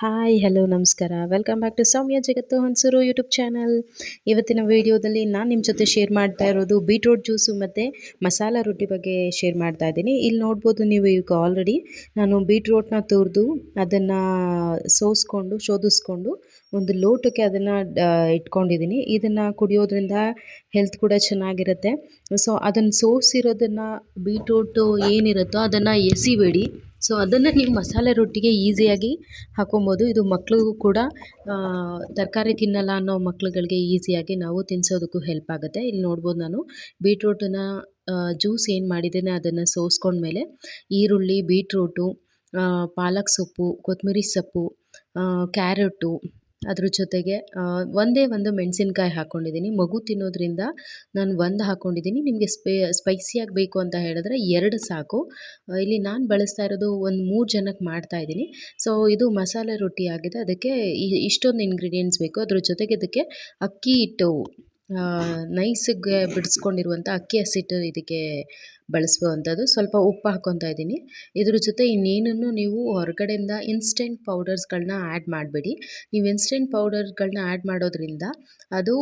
Hi hello ನಮಸ್ಕಾರ. Welcome back to Soumya ಜಗತ್ತು Hunsur YouTube channel ಇವತ್ತಿನ ವಿಡಿಯೋದಲ್ಲಿ ನಾನು ನಿಮ್ಮ ಜೊತೆ ಶೇರ್ ಮಾಡ್ತಾ ಇರೋದು ಬೀಟ್ರೂಟ್ ಜ್ಯೂಸು ಮತ್ತು ಮಸಾಲ ರೊಟ್ಟಿ ಬಗ್ಗೆ ಶೇರ್ ಮಾಡ್ತಾ ಇದ್ದೀನಿ. ಇಲ್ಲಿ ನೋಡ್ಬೋದು ನೀವು ಈಗ ಆಲ್ರೆಡಿ ನಾನು ಬೀಟ್ರೂಟ್ನ ತುರಿದು ಅದನ್ನು ಸೋಸ್ಕೊಂಡು ಶೋಧಿಸ್ಕೊಂಡು ಒಂದು ಲೋಟಕ್ಕೆ ಅದನ್ನು ಇಟ್ಕೊಂಡಿದ್ದೀನಿ. ಇದನ್ನು ಕುಡಿಯೋದ್ರಿಂದ ಹೆಲ್ತ್ ಕೂಡ ಚೆನ್ನಾಗಿರುತ್ತೆ. ಸೊ ಅದನ್ನು ಸೋಸಿರೋದನ್ನು ಬೀಟ್ರೂಟು ಏನಿರುತ್ತೋ ಅದನ್ನು ಎಸಿಬೇಡಿ. ಸೊ ಅದನ್ನು ನೀವು ಮಸಾಲೆ ರೊಟ್ಟಿಗೆ ಈಸಿಯಾಗಿ ಹಾಕೊಬೋದು. ಇದು ಮಕ್ಳಿಗೂ ಕೂಡ ತರಕಾರಿ ತಿನ್ನಲ್ಲ ಅನ್ನೋ ಮಕ್ಳುಗಳಿಗೆ ಈಸಿಯಾಗಿ ನಾವು ತಿನ್ನಿಸೋದಕ್ಕೂ ಹೆಲ್ಪ್ ಆಗುತ್ತೆ. ಇಲ್ಲಿ ನೋಡ್ಬೋದು ನಾನು ಬೀಟ್ರೂಟನ್ನ ಜ್ಯೂಸ್ ಏನು ಮಾಡಿದ್ದೇನೆ ಅದನ್ನು ಸೋಸ್ಕೊಂಡ್ಮೇಲೆ, ಈರುಳ್ಳಿ ಬೀಟ್ರೂಟು ಪಾಲಕ್ ಸೊಪ್ಪು ಕೊತ್ತಂಬರಿ ಸೊಪ್ಪು ಕ್ಯಾರೆಟು ಅದ್ರ ಜೊತೆಗೆ ಒಂದೇ ಒಂದು ಮೆಣಸಿನ್ಕಾಯಿ ಹಾಕ್ಕೊಂಡಿದ್ದೀನಿ ಮಗು ತಿನ್ನೋದ್ರಿಂದ ನಾನು ಒಂದು ಹಾಕ್ಕೊಂಡಿದ್ದೀನಿ ನಿಮಗೆ ಸ್ಪೇ ಸ್ಪೈಸಿಯಾಗಿ ಬೇಕು ಅಂತ ಹೇಳಿದ್ರೆ ಎರಡು ಸಾಕು. ಇಲ್ಲಿ ನಾನು ಬಳಸ್ತಾ ಇರೋದು ಒಂದು ಮೂರು ಜನಕ್ಕೆ ಮಾಡ್ತಾ ಇದ್ದೀನಿ. ಸೊ, ಇದು ಮಸಾಲೆ ರೊಟ್ಟಿ ಆಗಿದೆ. ಅದಕ್ಕೆ ಇಷ್ಟೊಂದು ಇಂಗ್ರೀಡಿಯೆಂಟ್ಸ್ ಬೇಕು. ಅದ್ರ ಜೊತೆಗೆ ಇದಕ್ಕೆ ಅಕ್ಕಿ ಹಿಟ್ಟು ನೈಸಿಗೆ ಬಿಡಿಸ್ಕೊಂಡಿರುವಂಥ ಅಕ್ಕಿ ಹಸಿಟ್ಟು ಇದಕ್ಕೆ ಬಳಸುವಂಥದ್ದು. ಸ್ವಲ್ಪ ಉಪ್ಪು ಹಾಕ್ಕೊತಾ ಇದ್ದೀನಿ. ಇದ್ರ ಜೊತೆ ಇನ್ನೇನನ್ನು ನೀವು ಹೊರಗಡೆಯಿಂದ ಇನ್ಸ್ಟೆಂಟ್ ಪೌಡರ್ಸ್ಗಳನ್ನ ಆ್ಯಡ್ ಮಾಡಬೇಡಿ. ನೀವು ಇನ್ಸ್ಟೆಂಟ್ ಪೌಡರ್ಗಳನ್ನ ಆ್ಯಡ್ ಮಾಡೋದ್ರಿಂದ ಅದು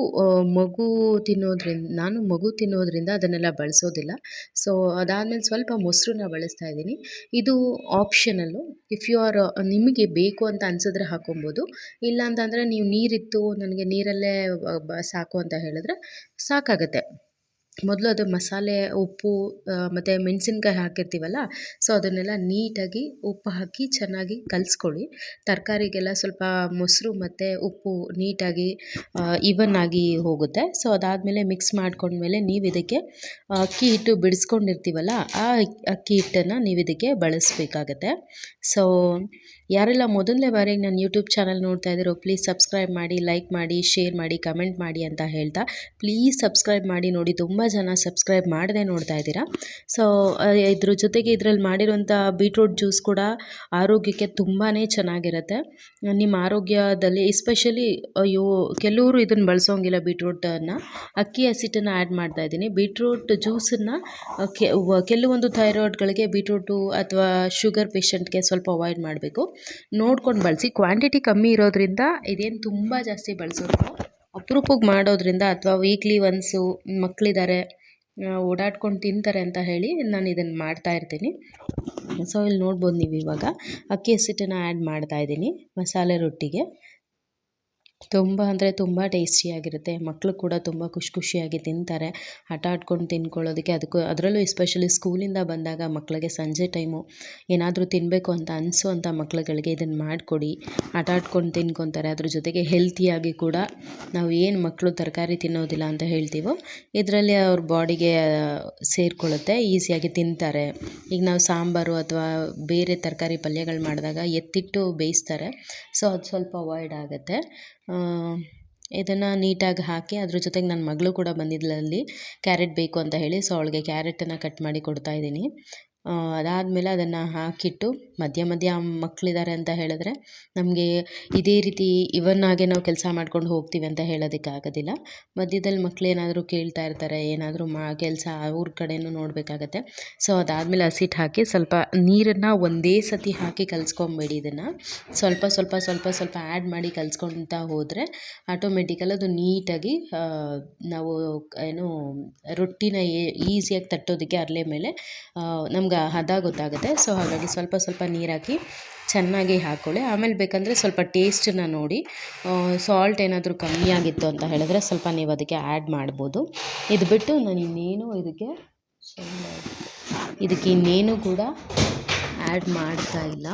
ಮಗು ತಿನ್ನೋದ್ರಿಂದ ನಾನು ಮಗು ತಿನ್ನೋದ್ರಿಂದ ಅದನ್ನೆಲ್ಲ ಬಳಸೋದಿಲ್ಲ. ಸೊ ಅದಾದಮೇಲೆ ಸ್ವಲ್ಪ ಮೊಸರನ್ನ ಬಳಸ್ತಾ ಇದ್ದೀನಿ. ಇದು ಆಪ್ಷನಲ್ಲು ಇಫ್ ಯು ಆರ್ ನಿಮಗೆ ಬೇಕು ಅಂತ ಅನ್ಸಿದ್ರೆ ಹಾಕೊಬೋದು. ಇಲ್ಲ ಅಂತಂದರೆ ನೀವು ನೀರಿತ್ತು, ನನಗೆ ನೀರಲ್ಲೇ ಸಾಕು ಅಂತ ಹೇಳಿದ್ರೆ ಸಾಕಾಗುತ್ತೆ. ಮೊದಲು ಅದು ಮಸಾಲೆ, ಉಪ್ಪು ಮತ್ತು ಮೆಣಸಿನ್ಕಾಯಿ ಹಾಕಿರ್ತೀವಲ್ಲ ಸೊ ಅದನ್ನೆಲ್ಲ ನೀಟಾಗಿ ಉಪ್ಪು ಹಾಕಿ ಚೆನ್ನಾಗಿ ಕಲಿಸ್ಕೊಳ್ಳಿ. ತರಕಾರಿಗೆಲ್ಲ ಸ್ವಲ್ಪ ಮೊಸರು ಮತ್ತು ಉಪ್ಪು ನೀಟಾಗಿ ಇವನ್ ಆಗಿ ಹೋಗುತ್ತೆ. ಸೊ ಅದಾದಮೇಲೆ ಮಿಕ್ಸ್ ಮಾಡ್ಕೊಂಡ್ಮೇಲೆ ನೀವು ಇದಕ್ಕೆ ಅಕ್ಕಿ ಹಿಟ್ಟು ಬಿಡಿಸ್ಕೊಂಡಿರ್ತೀವಲ್ಲ, ಆ ಅಕ್ಕಿ ಹಿಟ್ಟನ್ನು ನೀವು ಇದಕ್ಕೆ ಬಳಸಬೇಕಾಗತ್ತೆ. ಸೊ ಯಾರೆಲ್ಲ ಮೊದಲನೇ ಬಾರಿಗೆ ನನ್ನ ಯೂಟ್ಯೂಬ್ ಚಾನಲ್ ನೋಡ್ತಾ ಇದ್ದೀರೋ ಪ್ಲೀಸ್ ಸಬ್ಸ್ಕ್ರೈಬ್ ಮಾಡಿ ಲೈಕ್ ಮಾಡಿ ಶೇರ್ ಮಾಡಿ ಕಮೆಂಟ್ ಮಾಡಿ ಅಂತ ಹೇಳ್ತಾ ಪ್ಲೀಸ್ ಸಬ್ಸ್ಕ್ರೈಬ್ ಮಾಡಿ ನೋಡಿ. ತುಂಬ ಜನ ಸಬ್ಸ್ಕ್ರೈಬ್ ಮಾಡದೆ ನೋಡ್ತಾ ಇದ್ದೀರಾ. ಸೊ ಇದ್ರ ಜೊತೆಗೆ ಇದರಲ್ಲಿ ಮಾಡಿರೋಂಥ ಬೀಟ್ರೂಟ್ ಜ್ಯೂಸ್ ಕೂಡ ಆರೋಗ್ಯಕ್ಕೆ ತುಂಬಾ ಚೆನ್ನಾಗಿರುತ್ತೆ. ನಿಮ್ಮ ಆರೋಗ್ಯದಲ್ಲಿ ಎಸ್ಪೆಷಲಿ ಅಯ್ಯೋ, ಕೆಲವರು ಇದನ್ನು ಬಳಸೋಂಗಿಲ್ಲ ಬೀಟ್ರೂಟನ್ನು ಅಕ್ಕಿ ಹಸಿಟ್ಟನ್ನು ಆ್ಯಡ್ ಮಾಡ್ತಾ ಇದ್ದೀನಿ. ಬೀಟ್ರೂಟ್ ಜ್ಯೂಸನ್ನು ಕೆಲವೊಂದು ಥೈರಾಯ್ಡ್ಗಳಿಗೆ ಬೀಟ್ರೂಟು ಅಥವಾ ಶುಗರ್ ಪೇಷಂಟ್ಗೆ ಸ್ವಲ್ಪ ಅವಾಯ್ಡ್ ಮಾಡಬೇಕು. ನೋಡ್ಕೊಂಡು ಬಳಸಿ. ಕ್ವಾಂಟಿಟಿ ಕಮ್ಮಿ ಇರೋದ್ರಿಂದ ಇದೇನು ತುಂಬ ಜಾಸ್ತಿ ಬಳಸೋದು. ಅಪ್ರೂಪಕ್ಕೆ ಮಾಡೋದ್ರಿಂದ ಅಥವಾ ವೀಕ್ಲಿ ಒನ್ಸು ಮಕ್ಕಳಿದ್ದಾರೆ ಓಡಾಡ್ಕೊಂಡು ತಿಂತಾರೆ ಅಂತ ಹೇಳಿ ನಾನು ಇದನ್ನು ಮಾಡ್ತಾ ಇರ್ತೀನಿ. ಸೊ ಇಲ್ಲಿ ನೋಡ್ಬೋದು ನೀವು ಇವಾಗ. ಅಕ್ಕಿ ಹಸಿಟ್ಟನ್ನು ಆ್ಯಡ್ ಮಾಡ್ತಾ ಇದ್ದೀನಿ ಮಸಾಲೆ ರೊಟ್ಟಿಗೆ. ತುಂಬ ಅಂದರೆ ತುಂಬ ಟೇಸ್ಟಿಯಾಗಿರುತ್ತೆ. ಮಕ್ಕಳು ಕೂಡ ತುಂಬ ಖುಷಿ ಖುಷಿಯಾಗಿ ತಿಂತಾರೆ. ಆಟ ಆಡ್ಕೊಂಡು ತಿನ್ಕೊಳ್ಳೋದಕ್ಕೆ ಅದಕ್ಕೂ ಅದರಲ್ಲೂ ಎಸ್ಪೆಷಲಿ ಸ್ಕೂಲಿಂದ ಬಂದಾಗ ಮಕ್ಕಳಿಗೆ ಸಂಜೆ ಟೈಮು ಏನಾದರೂ ತಿನ್ನಬೇಕು ಅಂತ ಅನಿಸುವಂಥ ಮಕ್ಳುಗಳಿಗೆ ಇದನ್ನು ಮಾಡಿಕೊಡಿ. ಆಟ ಆಡ್ಕೊಂಡು ತಿನ್ಕೊತಾರೆ. ಅದ್ರ ಜೊತೆಗೆ ಹೆಲ್ತಿಯಾಗಿ ಕೂಡ ನಾವು ಏನು ಮಕ್ಕಳು ತರಕಾರಿ ತಿನ್ನೋದಿಲ್ಲ ಅಂತ ಹೇಳ್ತೀವೋ ಇದರಲ್ಲಿ ಅವ್ರ ಬಾಡಿಗೆ ಸೇರಿಕೊಳ್ಳುತ್ತೆ, ಈಸಿಯಾಗಿ ತಿಂತಾರೆ. ಈಗ ನಾವು ಸಾಂಬಾರು ಅಥವಾ ಬೇರೆ ತರಕಾರಿ ಪಲ್ಯಗಳು ಮಾಡಿದಾಗ ಎತ್ತಿಟ್ಟು ಬೇಯಿಸ್ತಾರೆ. ಸೊ ಅದು ಸ್ವಲ್ಪ ಅವಾಯ್ಡ್ ಆಗುತ್ತೆ. ಇದನ್ನು ನೀಟಾಗಿ ಹಾಕಿ ಅದ್ರ ಜೊತೆಗೆ ನನ್ನ ಮಗಳು ಕೂಡ ಬಂದಿದ್ಲು ಅಲ್ಲಿ ಕ್ಯಾರೆಟ್ ಬೇಕು ಅಂತ ಹೇಳಿ. ಸೊ ಅವಳಿಗೆ ಕ್ಯಾರೆಟನ್ನು ಕಟ್ ಮಾಡಿ ಕೊಡ್ತಾಯಿದ್ದೀನಿ ಅದಾದಮೇಲೆ ಅದನ್ನು ಹಾಕಿಟ್ಟು ಮಧ್ಯ ಮಧ್ಯ ಮಕ್ಕಳಿದ್ದಾರೆ ಅಂತ ಹೇಳಿದ್ರೆ ನಮಗೆ ಇದೇ ರೀತಿ ಇವನ್ ಇವನ್ನಾಗೆ ನಾವು ಕೆಲಸ ಮಾಡ್ಕೊಂಡು ಹೋಗ್ತೀವಿ ಅಂತ ಹೇಳೋದಕ್ಕೆ ಆಗೋದಿಲ್ಲ. ಮಧ್ಯದಲ್ಲಿ ಮಕ್ಕಳು ಏನಾದರೂ ಕೇಳ್ತಾ ಇರ್ತಾರೆ, ಏನಾದರೂ ಮಾ ಕೆಲಸ ಅವ್ರ ಕಡೆಯೂ ನೋಡಬೇಕಾಗತ್ತೆ. ಸೊ, ಅದಾದಮೇಲೆ ಹಸಿಟ್ಟು ಹಾಕಿ ಸ್ವಲ್ಪ ನೀರನ್ನು ಒಂದೇ ಸತಿ ಹಾಕಿ ಕಲಿಸ್ಕೊಂಬೇಡಿ ಇದನ್ನು. ಸ್ವಲ್ಪ ಸ್ವಲ್ಪ ಸ್ವಲ್ಪ ಸ್ವಲ್ಪ ಆ್ಯಡ್ ಮಾಡಿ ಕಲಿಸ್ಕೊಳ್ತಾ ಹೋದರೆ ಆಟೋಮೆಟಿಕಲ್ ಅದು ನೀಟಾಗಿ ನಾವು ಏನು, ರೊಟ್ಟಿನ ಈಸಿಯಾಗಿ ತಟ್ಟೋದಕ್ಕೆ ಅರಳೆ ಮೇಲೆ ನಮ್ಗೆ ಹದ ಗೊತ್ತಾಗುತ್ತೆ ಸೊ ಹಾಗಾಗಿ ಸ್ವಲ್ಪ ಸ್ವಲ್ಪ ನೀರಾಕಿ ಚೆನ್ನಾಗಿ ಹಾಕ್ಕೊಳ್ಳಿ ಆಮೇಲೆ ಬೇಕಂದರೆ ಸ್ವಲ್ಪ ಟೇಸ್ಟನ್ನ ನೋಡಿ. ಸಾಲ್ಟ್ ಏನಾದರೂ ಕಮ್ಮಿ ಆಗಿತ್ತು ಅಂತ ಹೇಳಿದ್ರೆ ಸ್ವಲ್ಪ ನೀವು ಅದಕ್ಕೆ ಆ್ಯಡ್ ಮಾಡ್ಬೋದು. ಇದು ಬಿಟ್ಟು ನಾನು ಇನ್ನೇನು ಇದಕ್ಕೆ ಇದಕ್ಕೆ ಇನ್ನೇನು ಕೂಡ ಆ್ಯಡ್ ಮಾಡ್ತಾ ಇಲ್ಲ.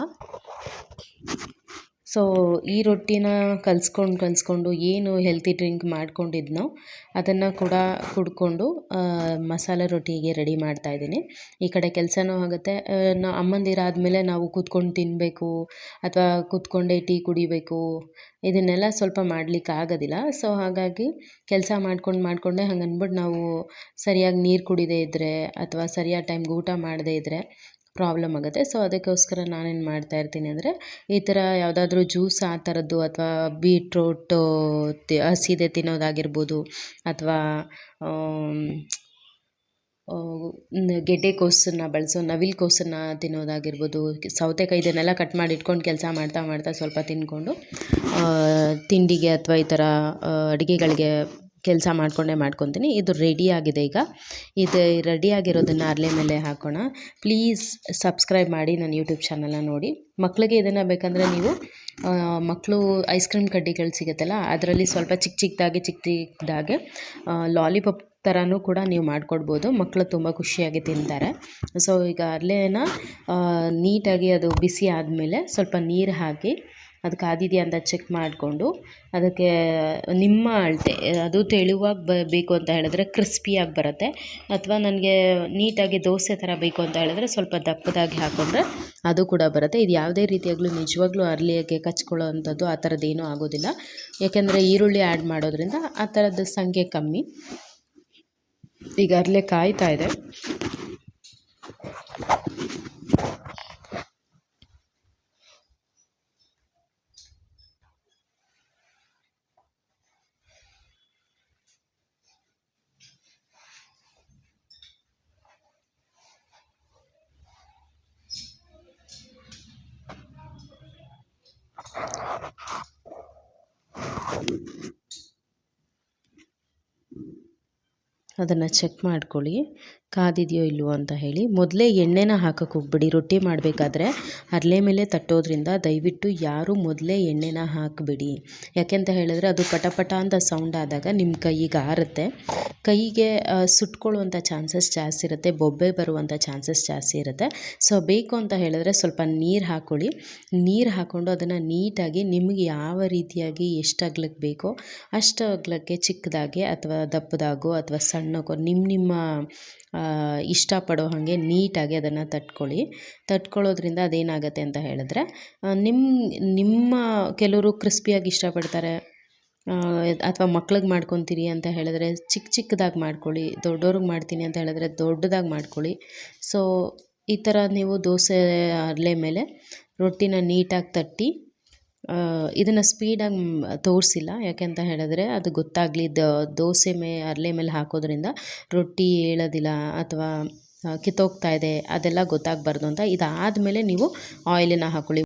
ಸೊ, ಈ ರೊಟ್ಟಿನ ಕಲಿಸ್ಕೊಂಡು ಕಲಿಸ್ಕೊಂಡು ಏನು ಹೆಲ್ತಿ ಡ್ರಿಂಕ್ ಮಾಡ್ಕೊಂಡಿದ್ನೋ ಅದನ್ನು ಕೂಡ ಕುಡ್ಕೊಂಡು ಮಸಾಲೆ ರೊಟ್ಟಿಗೆ ರೆಡಿ ಮಾಡ್ತಾ ಇದ್ದೀನಿ. ಈ ಕಡೆ ಕೆಲಸನೂ ಆಗುತ್ತೆ. ನಾ ಅಮ್ಮಂದಿರಾದಮೇಲೆ ನಾವು ಕೂತ್ಕೊಂಡು ತಿನ್ನಬೇಕು ಅಥವಾ ಕೂತ್ಕೊಂಡೇ ಟೀ ಕುಡಿಬೇಕು, ಇದನ್ನೆಲ್ಲ ಸ್ವಲ್ಪ ಮಾಡ್ಲಿಕ್ಕೆ ಆಗೋದಿಲ್ಲ. ಸೊ, ಹಾಗಾಗಿ ಕೆಲಸ ಮಾಡ್ಕೊಂಡು ಮಾಡಿಕೊಂಡೆ ಹಂಗೆ ಅಂದ್ಬಿಟ್ಟು ನಾವು ಸರಿಯಾಗಿ ನೀರು ಕುಡಿದೇ ಇದ್ದರೆ ಅಥವಾ ಸರಿಯಾದ ಟೈಮ್ಗೆ ಊಟ ಮಾಡದೇ ಇದ್ದರೆ ಪ್ರಾಬ್ಲಮ್ ಆಗುತ್ತೆ. ಸೊ, ಅದಕ್ಕೋಸ್ಕರ ನಾನೇನು ಮಾಡ್ತಾ ಇರ್ತೀನಿ ಅಂದರೆ, ಈ ಥರ ಯಾವುದಾದ್ರೂ ಜ್ಯೂಸ್ ಆ ಥರದ್ದು ಅಥವಾ ಬೀಟ್ರೋಟು ಹಸಿದೆ ತಿನ್ನೋದಾಗಿರ್ಬೋದು ಅಥವಾ ಗೆಡ್ಡೆ ಕೋಸನ್ನು ಗೆಡ್ಡೆಕೋಸನ್ನ ಬಳಸೋ, ನವಿಲು ಕೋಸನ್ನು ತಿನ್ನೋದಾಗಿರ್ಬೋದು, ಸೌತೆಕಾಯಿ ಇದನ್ನೆಲ್ಲ ಕಟ್ ಮಾಡಿ ಇಟ್ಕೊಂಡು ಕೆಲಸ ಮಾಡ್ತಾ ಮಾಡ್ತಾ ಸ್ವಲ್ಪ ತಿಂದ್ಕೊಂಡು ತಿಂಡಿಗೆ ಅಥವಾ ಈ ಥರ ಅಡುಗೆಗಳಿಗೆ ಕೆಲಸ ಮಾಡಿಕೊಂಡೇ ಮಾಡ್ಕೊತೀನಿ. ಇದು ರೆಡಿ ಆಗಿದೆ ಈಗ. ಇದು ರೆಡಿ ಆಗಿರೋದನ್ನು ಅರ್ಲೆ ಮೇಲೆ ಹಾಕೋಣ. ಪ್ಲೀಸ್ ಸಬ್ಸ್ಕ್ರೈಬ್ ಮಾಡಿ ನನ್ನ ಯೂಟ್ಯೂಬ್ ಚಾನಲ್ನ ನೋಡಿ. ಮಕ್ಕಳಿಗೆ ಇದನ್ನು ಬೇಕಂದರೆ ನೀವು ಮಕ್ಕಳು ಐಸ್ ಕ್ರೀಮ್ ಕಡ್ಡಿಗಳು ಸಿಗುತ್ತಲ್ಲ, ಅದರಲ್ಲಿ ಸ್ವಲ್ಪ ಚಿಕ್ಕ ಚಿಕ್ಕದಾಗಿ ಚಿಕ್ಕ ಚಿಕ್ಕದಾಗೆ ಲಾಲಿಪಾಪ್ ಥರನೂ ಕೂಡ ನೀವು ಮಾಡಿಕೊಡ್ಬೋದು. ಮಕ್ಕಳು ತುಂಬ ಖುಷಿಯಾಗಿ ತಿಂತಾರೆ. ಸೊ ಈಗ ಅರ್ಲೇನ ನೀಟಾಗಿ ಅದು ಬಿಸಿ ಆದಮೇಲೆ ಸ್ವಲ್ಪ ನೀರು ಹಾಕಿ ಅದು ಕಾದಿದೆಯಾ ಅಂತ ಚೆಕ್ ಮಾಡಿಕೊಂಡು ಅದಕ್ಕೆ ನಿಮ್ಮ ಅಳತೆ, ಅದು ತೆಳುವಾಗಿ ಬ, ಬೇಕು ಅಂತ ಹೇಳಿದ್ರೆ ಕ್ರಿಸ್ಪಿಯಾಗಿ ಬರುತ್ತೆ. ಅಥವಾ ನನಗೆ ನೀಟಾಗಿ ದೋಸೆ ಥರ ಬೇಕು ಅಂತ ಹೇಳಿದ್ರೆ ಸ್ವಲ್ಪ ದಪ್ಪದಾಗಿ ಹಾಕ್ಕೊಂಡ್ರೆ ಅದು ಕೂಡ ಬರುತ್ತೆ. ಇದು ಯಾವುದೇ ರೀತಿಯಾಗಲೂ ನಿಜವಾಗ್ಲೂ ಅರಳಿಯಾಗೆ ಕಚ್ಕೊಳ್ಳೋ ಅಂಥದ್ದು ಆ ಥರದ್ದೇನೂ ಆಗೋದಿಲ್ಲ. ಯಾಕೆಂದರೆ ಈರುಳ್ಳಿ ಆ್ಯಡ್ ಮಾಡೋದ್ರಿಂದ ಆ ಥರದ ಸಂಖ್ಯೆ ಕಮ್ಮಿ. ಈಗ ಅರ್ಲೆ ಕಾಯ್ತಾ ಇದೆ. ಅದನ್ನು ಚೆಕ್ ಮಾಡ್ಕೊಳ್ಳಿ. ಕಾದಿದೆಯೋ ಇಲ್ವೋ ಅಂತ ಹೇಳಿ. ಮೊದಲೇ ಎಣ್ಣೆನ ಹಾಕಕ್ಕೆ ಹೋಗ್ಬಿಡಿ. ರೊಟ್ಟಿ ಮಾಡಬೇಕಾದ್ರೆ ಅರ್ಲೆ ಮೇಲೆ ತಟ್ಟೋದ್ರಿಂದ ದಯವಿಟ್ಟು ಯಾರೂ ಮೊದಲೇ ಎಣ್ಣೆನ ಹಾಕಬೇಡಿ. ಯಾಕೆಂತ ಹೇಳಿದ್ರೆ ಅದು ಪಟಪಟ ಪಟ ಅಂತ ಸೌಂಡ್ ಆದಾಗ ನಿಮ್ಮ ಕೈಗೆ ಆರುತ್ತೆ. ಕೈಗೆ ಸುಟ್ಕೊಳ್ಳುವಂಥ ಚಾನ್ಸಸ್ ಜಾಸ್ತಿ ಇರುತ್ತೆ. ಬೊಬ್ಬೆ ಬರುವಂಥ ಚಾನ್ಸಸ್ ಜಾಸ್ತಿ ಇರುತ್ತೆ. ಸೊ ಬೇಕು ಅಂತ ಹೇಳಿದ್ರೆ ಸ್ವಲ್ಪ ನೀರು ಹಾಕ್ಕೊಳ್ಳಿ ನೀರು ಹಾಕ್ಕೊಂಡು ಅದನ್ನು ನೀಟಾಗಿ ನಿಮಗೆ ಯಾವ ರೀತಿಯಾಗಿ ಎಷ್ಟು ಅಗ್ಲಕ್ಕೆ ಬೇಕೋ ಅಷ್ಟು ಅಗ್ಲಕ್ಕೆ ಚಿಕ್ಕದಾಗಿ ಅಥವಾ ದಪ್ಪದಾಗೋ ಅಥವಾ ಸಣ್ಣಗೋ ನಿಮ್ಮ ನಿಮ್ಮ ಇಷ್ಟಪಡೋ ಹಾಗೆ ನೀಟಾಗಿ ಅದನ್ನು ತಟ್ಕೊಳ್ಳಿ. ತಟ್ಕೊಳ್ಳೋದ್ರಿಂದ ಅದೇನಾಗುತ್ತೆ ಅಂತ ಹೇಳಿದ್ರೆ ನಿಮ್ಮ ನಿಮ್ಮ ಕೆಲವರು ಕ್ರಿಸ್ಪಿಯಾಗಿ ಇಷ್ಟಪಡ್ತಾರೆ ಅಥವಾ ಮಕ್ಳಿಗೆ ಮಾಡ್ಕೊತೀರಿ ಅಂತ ಹೇಳಿದ್ರೆ ಚಿಕ್ಕ ಚಿಕ್ಕದಾಗಿ ಮಾಡ್ಕೊಳ್ಳಿ, ದೊಡ್ಡೋರಿಗೆ ಮಾಡ್ತೀನಿ ಅಂತ ಹೇಳಿದ್ರೆ ದೊಡ್ಡದಾಗಿ ಮಾಡ್ಕೊಳ್ಳಿ. ಸೊ, ಈ ಥರ ನೀವು ದೋಸೆ ಅರಳೆ ಮೇಲೆ ರೊಟ್ಟಿನ ನೀಟಾಗಿ ತಟ್ಟಿ ಇದನ್ನು ಸ್ಪೀಡಾಗಿ ತೋರಿಸಿಲ್ಲ. ಯಾಕೆಂತ ಹೇಳಿದ್ರೆ ಅದು ಗೊತ್ತಾಗಲಿ ದೋಸೆ ಮೇ ಅರಳೆ ಮೇಲೆ ಹಾಕೋದ್ರಿಂದ ರೊಟ್ಟಿ ಏಳೋದಿಲ್ಲ ಅಥವಾ ಕಿತ್ತೋಗ್ತಾ ಇದೆ, ಅದೆಲ್ಲ ಗೊತ್ತಾಗಬಾರ್ದು ಅಂತ ಇದಾದಮೇಲೆ ನೀವು ಆಯಿಲನ್ನು ಹಾಕ್ಕೊಳ್ಳಿ